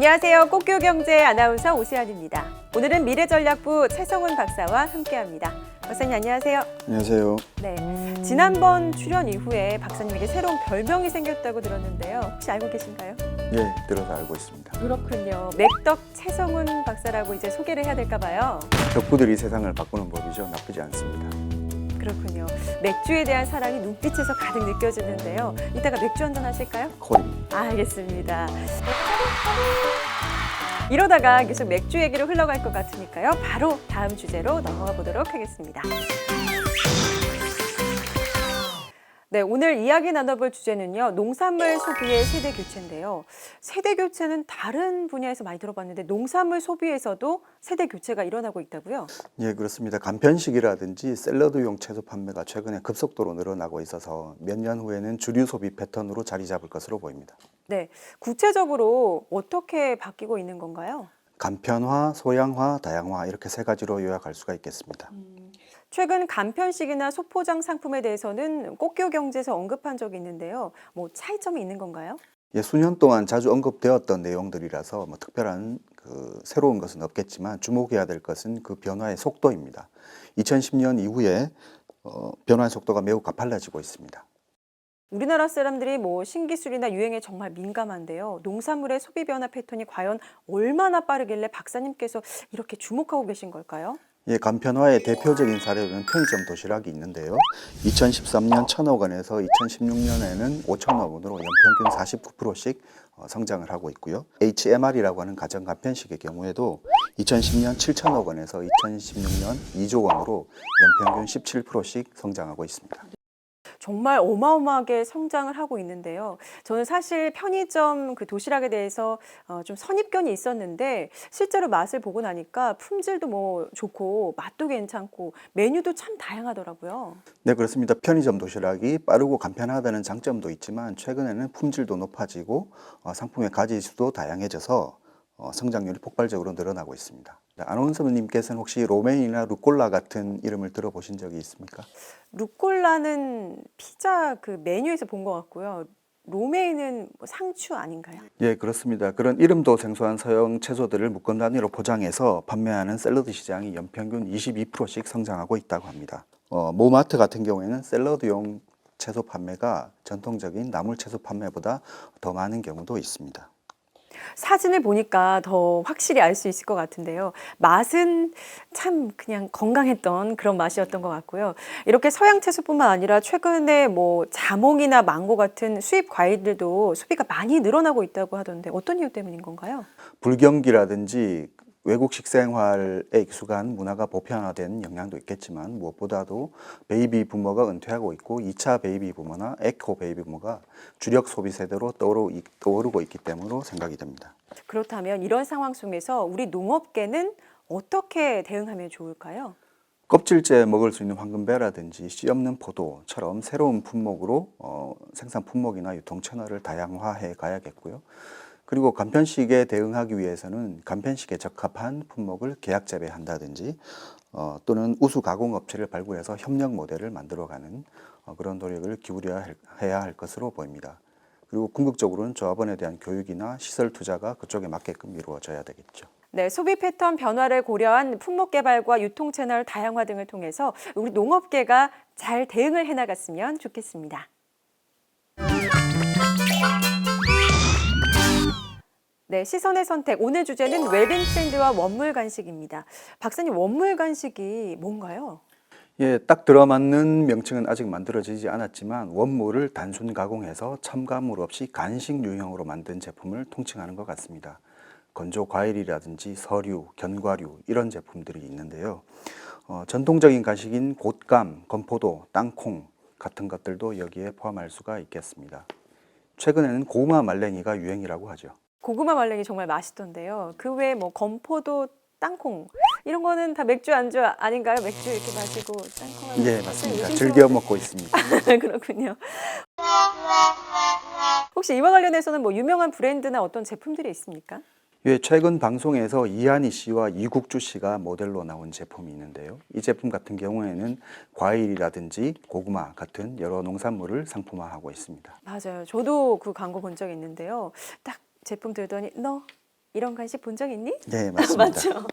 안녕하세요. 꽃교경제 아나운서 오세환입니다. 오늘은 미래전략부 최성훈 박사와 함께합니다. 박사님 안녕하세요. 안녕하세요. 네, 지난번 출연 이후에 박사님에게 새로운 별명이 생겼다고 들었는데요. 혹시 알고 계신가요? 예, 들어서 알고 있습니다. 그렇군요. 맥덕 최성훈 박사라고 이제 소개를 해야 될까 봐요. 덕후들이 세상을 바꾸는 법이죠. 나쁘지 않습니다. 그렇군요. 맥주에 대한 사랑이 눈빛에서 가득 느껴지는데요. 이따가 맥주 한잔 하실까요? 콜입니다. 알겠습니다. 이러다가 계속 맥주 얘기로 흘러갈 것 같으니까요. 바로 다음 주제로 넘어가 보도록 하겠습니다. 네, 오늘 이야기 나눠볼 주제는요. 농산물 소비의 세대 교체인데요. 세대 교체는 다른 분야에서 많이 들어봤는데 농산물 소비에서도 세대 교체가 일어나고 있다고요? 예, 그렇습니다. 간편식이라든지 샐러드용 채소 판매가 최근에 급속도로 늘어나고 있어서 몇 년 후에는 주류 소비 패턴으로 자리 잡을 것으로 보입니다. 네, 구체적으로 어떻게 바뀌고 있는 건가요? 간편화, 소양화, 다양화 이렇게 세 가지로 요약할 수가 있겠습니다. 최근 간편식이나 소포장 상품에 대해서는 꽃교 경제에서 언급한 적이 있는데요. 뭐 차이점이 있는 건가요? 예, 수년 동안 자주 언급되었던 내용들이라서 뭐 특별한 그 새로운 것은 없겠지만 주목해야 될 것은 그 변화의 속도입니다. 2010년 이후에 어, 변화의 속도가 매우 가팔라지고 있습니다. 우리나라 사람들이 뭐 신기술이나 유행에 정말 민감한데요. 농산물의 소비 변화 패턴이 과연 얼마나 빠르길래 박사님께서 이렇게 주목하고 계신 걸까요? 예, 간편화의 대표적인 사례로는 편의점 도시락이 있는데요. 2013년 1,000억 원에서 2016년에는 5천억 원으로 연평균 49%씩 어, 성장을 하고 있고요. HMR이라고 하는 가정 간편식의 경우에도 2010년 7천억 원에서 2016년 2조 원으로 연평균 17%씩 성장하고 있습니다. 정말 어마어마하게 성장을 하고 있는데요. 저는 사실 편의점 그 도시락에 대해서 어, 좀 선입견이 있었는데 실제로 맛을 보고 나니까 품질도 뭐 좋고 맛도 괜찮고 메뉴도 참 다양하더라고요. 네, 그렇습니다. 편의점 도시락이 빠르고 간편하다는 장점도 있지만 최근에는 품질도 높아지고 어, 상품의 가지 수도 다양해져서 어, 성장률이 폭발적으로 늘어나고 있습니다. 네, 아나운서님께서는 혹시 로메인이나 루꼴라 같은 이름을 들어보신 적이 있습니까? 루꼴라는 피자 그 메뉴에서 본 것 같고요. 로메인은 뭐 상추 아닌가요? 예, 그렇습니다. 그런 이름도 생소한 서양 채소들을 묶음 단위로 포장해서 판매하는 샐러드 시장이 연평균 22%씩 성장하고 있다고 합니다. 어, 모마트 같은 경우에는 샐러드용 채소 판매가 전통적인 나물 채소 판매보다 더 많은 경우도 있습니다. 사진을 보니까 더 확실히 알 수 있을 것 같은데요. 맛은 참 그냥 건강했던 그런 맛이었던 것 같고요. 이렇게 서양 채소뿐만 아니라 최근에 뭐 자몽이나 망고 같은 수입 과일들도 소비가 많이 늘어나고 있다고 하던데 어떤 이유 때문인 건가요? 불경기라든지 외국 식 생활에 익숙한 문화가 보편화된 영향도 있겠지만 무엇보다도 베이비 부머가 은퇴하고 있고 2차 베이비 부머나 에코 베이비 부머가 주력 소비 세대로 떠오르, 떠오르고 있기 때문으로 생각이 됩니다. 그렇다면 이런 상황 속에서 우리 농업계는 어떻게 대응하면 좋을까요? 껍질째 먹을 수 있는 황금배라든지 씨 없는 포도처럼 새로운 품목으로 어, 생산 품목이나 유통 채널을 다양화해 가야겠고요. 그리고 간편식에 대응하기 위해서는 간편식에 적합한 품목을 계약 재배한다든지 어, 또는 우수 가공 업체를 발굴해서 협력 모델을 만들어가는 어, 그런 노력을 기울여야 할, 해야 할 것으로 보입니다. 그리고 궁극적으로는 조합원에 대한 교육이나 시설 투자가 그쪽에 맞게끔 이루어져야 되겠죠. 네, 소비 패턴 변화를 고려한 품목 개발과 유통 채널 다양화 등을 통해서 우리 농업계가 잘 대응을 해나갔으면 좋겠습니다. 네, 시선의 선택. 오늘 주제는 웰빙 트렌드와 원물 간식입니다. 박사님, 원물 간식이 뭔가요? 예, 딱 들어맞는 명칭은 아직 만들어지지 않았지만 원물을 단순 가공해서 첨가물 없이 간식 유형으로 만든 제품을 통칭하는 것 같습니다. 건조 과일이라든지 서류, 견과류 이런 제품들이 있는데요. 어, 전통적인 간식인 곶감, 건포도, 땅콩 같은 것들도 여기에 포함할 수가 있겠습니다. 최근에는 고구마 말랭이가 유행이라고 하죠. 고구마 말랭이 정말 맛있던데요. 그 외에 뭐 건포도, 땅콩 이런 거는 다 맥주 안주 아닌가요? 맥주 이렇게 마시고 땅콩. 예, 맞습니다. 즐겨 먹고 있습니다. 그렇군요. 혹시 이와 관련해서는 뭐 유명한 브랜드나 어떤 제품들이 있습니까? 예, 최근 방송에서 이한희 씨와 이국주 씨가 모델로 나온 제품이 있는데요. 이 제품 같은 경우에는 과일이라든지 고구마 같은 여러 농산물을 상품화하고 있습니다. 맞아요. 저도 그 광고 본적 있는데요. 딱 제품 들더니 너 이런 간식 본 적 있니? 네, 맞습니다. 맞죠.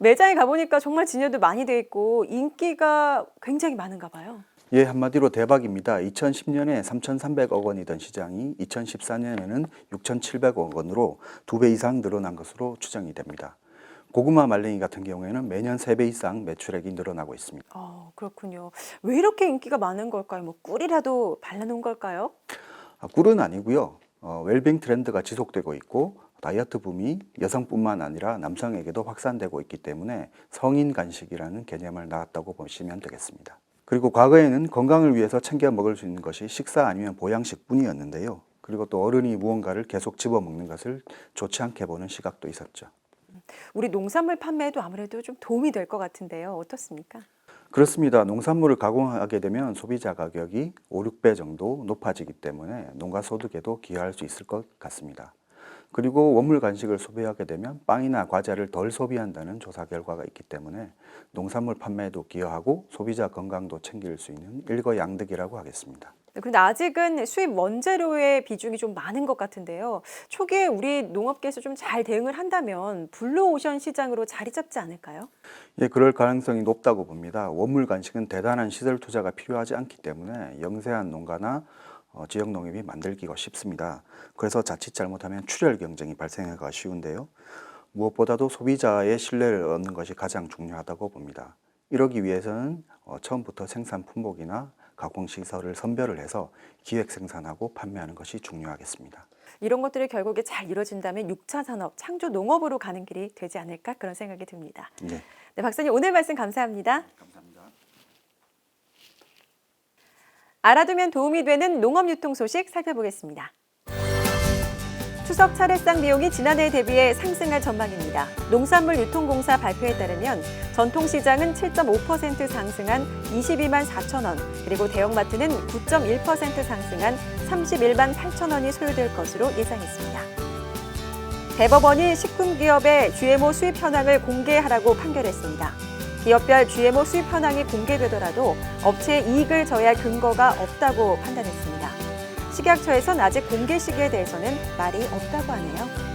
매장에 가보니까 정말 진열도 많이 돼 있고 인기가 굉장히 많은가 봐요. 예, 한마디로 대박입니다. 2010년에 3,300억 원이던 시장이 2014년에는 6,700억 원으로 두 배 이상 늘어난 것으로 추정이 됩니다. 고구마 말랭이 같은 경우에는 매년 세 배 이상 매출액이 늘어나고 있습니다. 어, 그렇군요. 왜 이렇게 인기가 많은 걸까요? 뭐 꿀이라도 발라놓은 걸까요? 아, 꿀은 아니고요. 어, 웰빙 트렌드가 지속되고 있고 다이어트 붐이 여성뿐만 아니라 남성에게도 확산되고 있기 때문에 성인 간식이라는 개념을 낳았다고 보시면 되겠습니다. 그리고 과거에는 건강을 위해서 챙겨 먹을 수 있는 것이 식사 아니면 보양식뿐이었는데요. 그리고 또 어른이 무언가를 계속 집어 먹는 것을 좋지 않게 보는 시각도 있었죠. 우리 농산물 판매에도 아무래도 좀 도움이 될 것 같은데요. 어떻습니까? 그렇습니다. 농산물을 가공하게 되면 소비자 가격이 5, 6배 정도 높아지기 때문에 농가 소득에도 기여할 수 있을 것 같습니다. 그리고 원물 간식을 소비하게 되면 빵이나 과자를 덜 소비한다는 조사 결과가 있기 때문에 농산물 판매에도 기여하고 소비자 건강도 챙길 수 있는 일거양득이라고 하겠습니다. 네, 그런데 아직은 수입 원재료의 비중이 좀 많은 것 같은데요. 초기에 우리 농업계에서 좀 잘 대응을 한다면 블루오션 시장으로 자리 잡지 않을까요? 예, 그럴 가능성이 높다고 봅니다. 원물 간식은 대단한 시설 투자가 필요하지 않기 때문에 영세한 농가나 어, 지역 농협이 만들기가 쉽습니다. 그래서 자칫 잘못하면 출혈 경쟁이 발생하기가 쉬운데요. 무엇보다도 소비자의 신뢰를 얻는 것이 가장 중요하다고 봅니다. 이러기 위해서는 어, 처음부터 생산 품목이나 가공 시설을 선별을 해서 기획 생산하고 판매하는 것이 중요하겠습니다. 이런 것들이 결국에 잘 이루어진다면 6차 산업, 창조 농업으로 가는 길이 되지 않을까 그런 생각이 듭니다. 네, 네, 박사님 오늘 말씀 감사합니다. 감사합니다. 알아두면 도움이 되는 농업 유통 소식 살펴보겠습니다. 추석 차례상 비용이 지난해에 대비해 상승할 전망입니다. 농산물 유통공사 발표에 따르면 전통시장은 7.5% 상승한 22만 4천 원, 그리고 대형마트는 9.1% 상승한 31만 8천 원이 소요될 것으로 예상했습니다. 대법원이 식품기업의 GMO 수입 현황을 공개하라고 판결했습니다. 기업별 GMO 수입 현황이 공개되더라도 업체의 이익을 져야 할 근거가 없다고 판단했습니다. 식약처에선 아직 공개 시기에 대해서는 말이 없다고 하네요.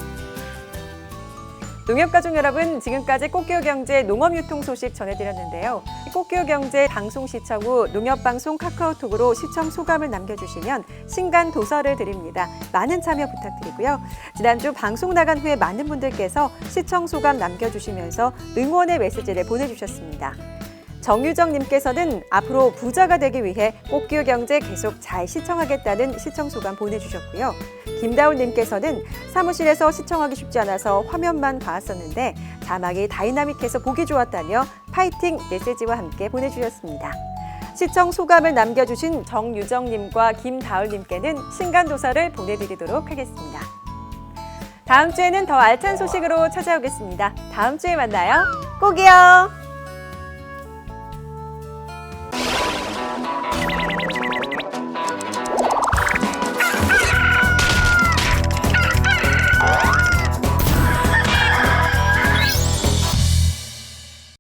농협가족 여러분, 지금까지 꽃기호 경제 농업 유통 소식 전해드렸는데요. 꽃기호 경제 방송 시청 후 농협방송 카카오톡으로 시청 소감을 남겨주시면 신간 도서를 드립니다. 많은 참여 부탁드리고요. 지난주 방송 나간 후에 많은 분들께서 시청 소감 남겨주시면서 응원의 메시지를 보내주셨습니다. 정유정님께서는 앞으로 부자가 되기 위해 꽃기호 경제 계속 잘 시청하겠다는 시청 소감 보내주셨고요. 김다울님께서는 사무실에서 시청하기 쉽지 않아서 화면만 봤었는데 자막이 다이나믹해서 보기 좋았다며 파이팅 메시지와 함께 보내주셨습니다. 시청 소감을 남겨주신 정유정님과 김다울님께는 신간도서를 보내드리도록 하겠습니다. 다음 주에는 더 알찬 소식으로 찾아오겠습니다. 다음 주에 만나요. 꼭이요.